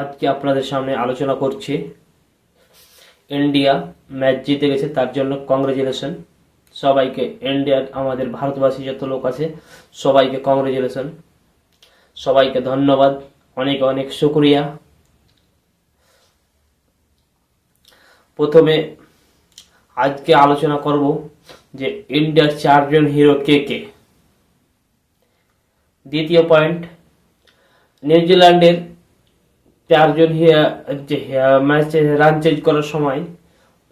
আজকে আপনাদের সামনে আলোচনা করছি। ইন্ডিয়া ম্যাচ জিতে গেছে, তার জন্য কংগ্রেচুলেশন সবাইকে, ইন্ডিয়ার আমাদের ভারতবাসী যত লোক আছে, সবাইকে কংগ্রেচুলেশন সবাইকে ধন্যবাদ, অনেক অনেক শুক্রিয়া। প্রথমে আজকে আলোচনা করব যে ইন্ডিয়ার চারজন হিরো কে কে। দ্বিতীয় পয়েন্ট নিউজিল্যান্ডের চারজন যে ম্যাচে রান চেঞ্জ করার সময়,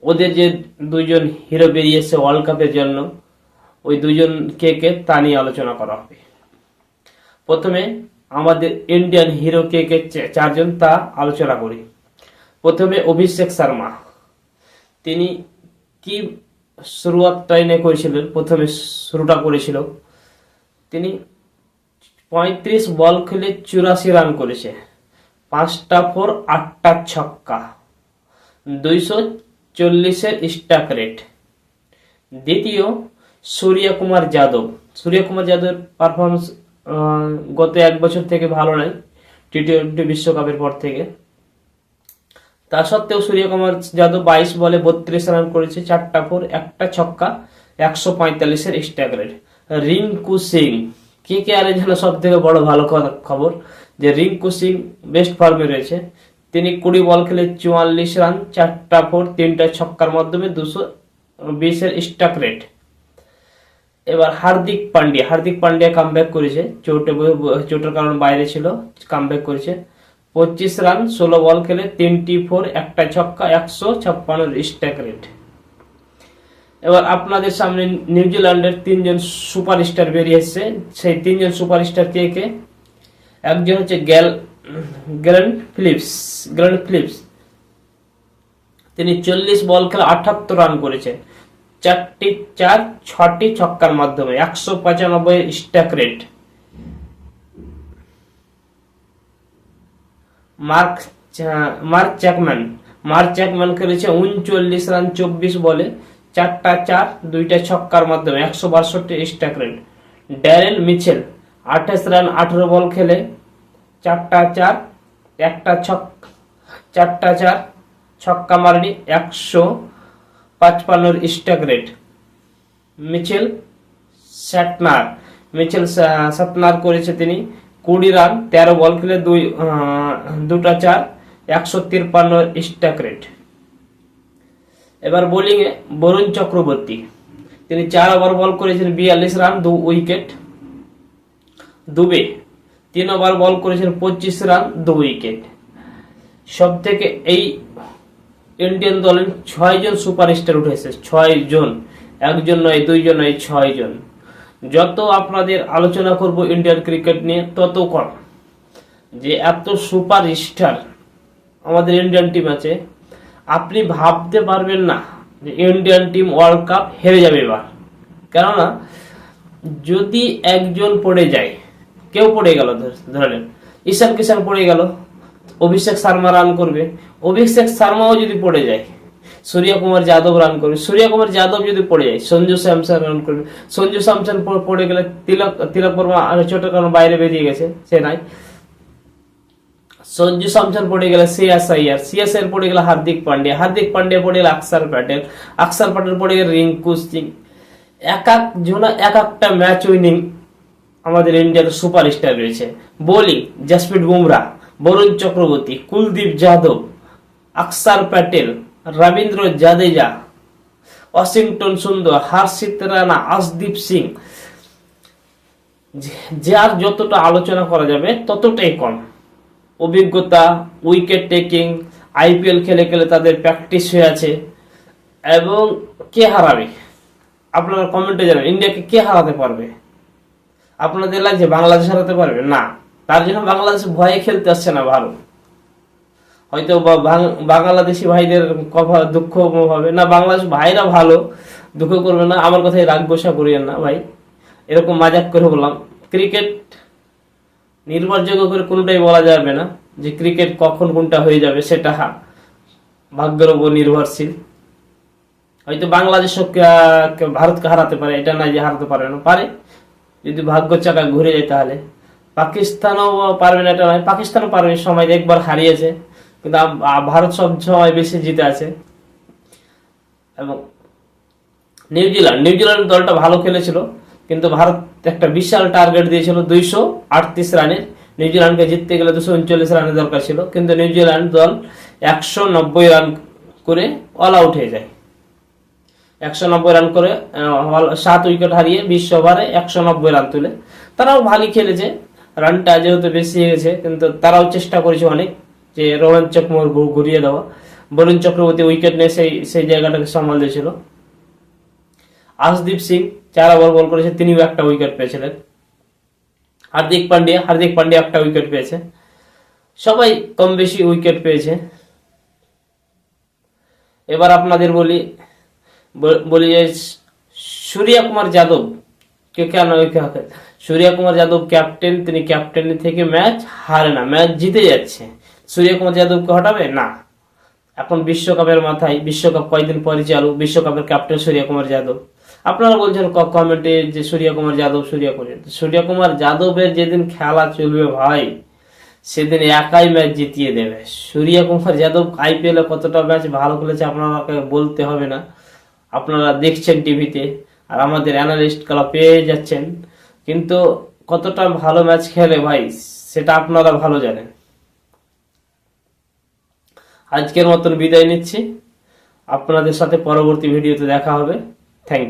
ওদের যে দুইজন হিরো বেরিয়েছে ওয়ার্ল্ড কাপের জন্য, ওই দুজন কে কে তা নিয়ে আলোচনা করা হবে। প্রথমে আমাদের ইন্ডিয়ান হিরো কে কে চারজন তা আলোচনা করি। প্রথমে অভিষেক শর্মা। তিনি কি শুরুয়াতটা এনে করেছিলেন? প্রথমে শুরুটা করেছিল। তিনি পঁয়ত্রিশ বল খেলে চুরাশি রান করেছে। পাঁচটা ফোর, আটটা ছক্কা। দুইশো চল্লিশের স্টাক রেট। দ্বিতীয় সূর্য কুমার যাদব। সূর্যকুমার যাদবের পারফরমেন্স গত এক বছর থেকে ভালো নয় টি টোয়েন্টি বিশ্বকাপের পর থেকে। তা সত্ত্বেও সূর্যকুমার যাদব বাইশ বলে বত্রিশ রান করেছে, চারটা ফোর, একটা ছক্কা, একশো পঁয়তাল্লিশের স্ট্যাক রেট। রিঙ্কু সিং। কে কে আর যেন সব থেকে বড় ভালো খবর? যে রিঙ্কু সিং বেস্ট ফর্মে রয়েছে। তিনি কুড়ি বল খেলে চুয়াল্লিশ রান চারটা ফোর তিনটা ছক্কার মাধ্যমে দুশো বিশের স্ট্যাক রেট এবার হার্দিক পান্ডিয়া হার্দিক পান্ডিয়া কামব্যাক করেছে। চোটে চোটের কারণে বাইরে ছিল কামব্যাক করেছে। পঁচিশ রান ষোলো বল খেলে তিনটি ফোর একটা ছক্কা, একশো ছাপ্পান্ন স্ট্যাক রেট এবার আপনাদের সামনে নিউজিল্যান্ডের তিনজন সুপারস্টার বেরিয়ে এসছে। সেই তিনজন সুপারস্টার কে কে? একজন হচ্ছে গ্যাল গ্র্যান্ড ফিলিপস গ্র্যান্ড ফিলিপস তিনি চল্লিশ বল খেলে আটাত্তর রান করেছেন। চারটি, চার, ছটি ছক্কার মাধ্যমে, একশো পঁচানব্বই strike rate Mark Mark Chapman Mark Chapman করেছে উনচল্লিশ রান, চব্বিশ বলে। চারটা চার, দুইটা ছক্কার মাধ্যমে একশো বাষট্টি স্ট্যাক রেট। ড্যারেল মিচেল, আঠাশ রান, আঠেরো বল খেলে চারটা চার, একটা ছক, চারটা চার, ছক্কা মারনি, একশো পাঁচপান্নর strike rate. Mitchell Santner, Mitchell সা- সাটনার করেছে তিনি কুড়ি রান, তেরো বল খেলে দুই দুটা চার, একশো তিরপান্ন স্ট্যাক রেট। এবার বোলিংয়ে বরুণ চক্রবর্তী। তিনি চার ওভার বল করেছেন বিয়াল্লিশ রান, দু উইকেট দুবে তিন ওভার বল করেছেন পঁচিশ রান, দু উইকেট সব থেকে এই ইন্ডিয়ান দলের ছয় জন সুপারস্টার উঠেছে, ছয় জন। একজন নয়, দুইজন নয়, ছয় জন। যত আপনাদের আলোচনা করব ইন্ডিয়ান ক্রিকেট নিয়ে, তত কম। যে এত সুপার স্টার আমাদের ইন্ডিয়ান টিম আছে আপনি ভাবতে পারবেন না যে ইন্ডিয়ান টিম ওয়ার্ল্ড কাপ হেরে যাবে এবার। কেননা, যদি একজন পড়ে যায়, কেউ পড়ে গেল ধর- ধরে ঈশান কিষান পড়ে গেল, অভিষেক শর্মা রান করবে, অভিষেক শর্মাও যদি পড়ে যায়, সূর্য কুমার যাদব রান করবে, সূর্য কুমার যাদব যদি পড়ে যায়, সঞ্জু স্যামসন রান করবে, সঞ্জু স্যামসন পড়ে গেলে তিলক তিলক বর্মা চোটের কারণে বাইরে বেরিয়ে গেছে সে নাই সঞ্জু স্যামসন পড়ে গেলে সিয়াস আইয়ার সিয়াস আইয়ার পড়ে গেলে হার্দিক পান্ডিয়া হার্দিক পান্ডিয়া পড়ে গেলে অক্ষর প্যাটেল অক্ষর প্যাটেল পড়ে গেলে রিঙ্কু সিং। এক এক জনা এক একটা ম্যাচ উইনিং আমাদের ইন্ডিয়ার সুপারস্টার রয়েছে। বোলিং জসপ্রীত বুমরা বরুণ চক্রবর্তী কুলদীপ যাদব অক্ষর প্যাটেল রবীন্দ্র জাদেজা ওয়াশিংটন সুন্দর হর্ষিত রানা আশদীপ সিং যার যতটা আলোচনা করা যাবে ততটাই কম। অভিজ্ঞতা উইকেট টেকিং আইপিএল খেলে খেলে তাদের প্র্যাকটিস হয়ে আছে। এবং কে হারাবে? আপনারা কমেন্টে জানান, ইন্ডিয়াকে কে হারাতে পারবে? আপনাদের লাগছে বাংলাদেশ হারাতে পারবে? না। তার জন্য বাংলাদেশ ভয়ে খেলতে আসছে না ভালো হয়তো বাংলাদেশি ভাইদের কথা দুঃখ হবে। না, বাংলাদেশ ভাইরা ভালো, দুঃখ করবে না। আমার কথায় রাগ গোসা করিয়েন না ভাই। এরকম মাজাক করে বললাম। ক্রিকেট নির্ভরযোগ্য করে কোনোটাই বলা যাবে না যে ক্রিকেট কখন কোনটা হয়ে যাবে সেটা ভাগ্যের উপর নির্ভরশীল। হয়তো বাংলাদেশ ভারতকে হারাতে পারে, এটা না যে হারাতে পারে না, পারে। যদি ভাগ্য চাকা ঘুরে যায় তাহলে। পাকিস্তানও পারবে না, এটা নয়। পাকিস্তানও পারবে সময় একবার হারিয়েছে। কিন্তু ভারত সব সময় বেশি জিতে আছে। এবং নিউজিল্যান্ড নিউজিল্যান্ড দলটা ভালো খেলেছিল। কিন্তু ভারত একটা বিশাল টার্গেট দিয়েছিল দুইশো আটত্রিশ রানের নিউজিল্যান্ডকে জিততে গেলে দুশো উনচল্লিশ রানের দরকার ছিল। কিন্তু নিউজিল্যান্ড দল একশো নব্বই রান করে অল আউট হয়ে যায়। একশো নব্বই রান করে সাত উইকেট হারিয়ে বিশ ওভারে একশো নব্বই রান তুলে। তারাও ভালোই খেলেছে। রানটা যেহেতু বেশি হয়ে গেছে, কিন্তু তারাও চেষ্টা করেছে অনেক যে রোমাঞ্চক মোড় ঘু- ঘুরিয়ে দেওয়া। বরুণ চক্রবর্তী উইকেট নিয়ে সেই সেই জায়গাটাকে সামাল দিয়েছিল। আশদীপ সিং চার ওভার বল করেছে, তিনিও একটা উইকেট পেয়েছিলেন। হার্দিক পান্ডিয়া হার্দিক পান্ডিয়া একটা উইকেট পেয়েছে। সবাই কম বেশি উইকেট পেয়েছে। এবার আপনাদের বলি বলি যে সূর্যা কুমার যাদব কে কেন সূর্যা কুমার যাদব ক্যাপ্টেন তিনি ক্যাপ্টেন থেকে ম্যাচ হারে না ম্যাচ জিতে যাচ্ছে। সূর্যা কুমার যাদবকে হটাবে? না। এখন বিশ্বকাপের মাথায়, বিশ্বকাপ কয়েকদিন পরে চালু? বিশ্বকাপের ক্যাপ্টেন সূর্যা কুমার যাদব। আপনারা বলছেন কমেন্টে যে সূর্যা কুমার যাদব, সূর্যা কুমার। সূর্যা কুমার যাদবের যেদিন খেলা চলবে ভাই, সেদিন একাই ম্যাচ জিতিয়ে দেবে। সূর্যা কুমার যাদব আইপিএলে কতটা ম্যাচ ভালো খেলেছে আপনাকে বলতে হবে না। আপনারা দেখছেন টিভিতে, আর আমাদের অ্যানালিস্টগুলো পেয়ে যাচ্ছেন। কিন্তু কতটা ভালো ম্যাচ খেলে ভাই, সেটা আপনারা ভালো জানেন। আজকের মতন বিদায় নিচ্ছি। আপনাদের সাথে পরবর্তী ভিডিওতে দেখা হবে। Thank you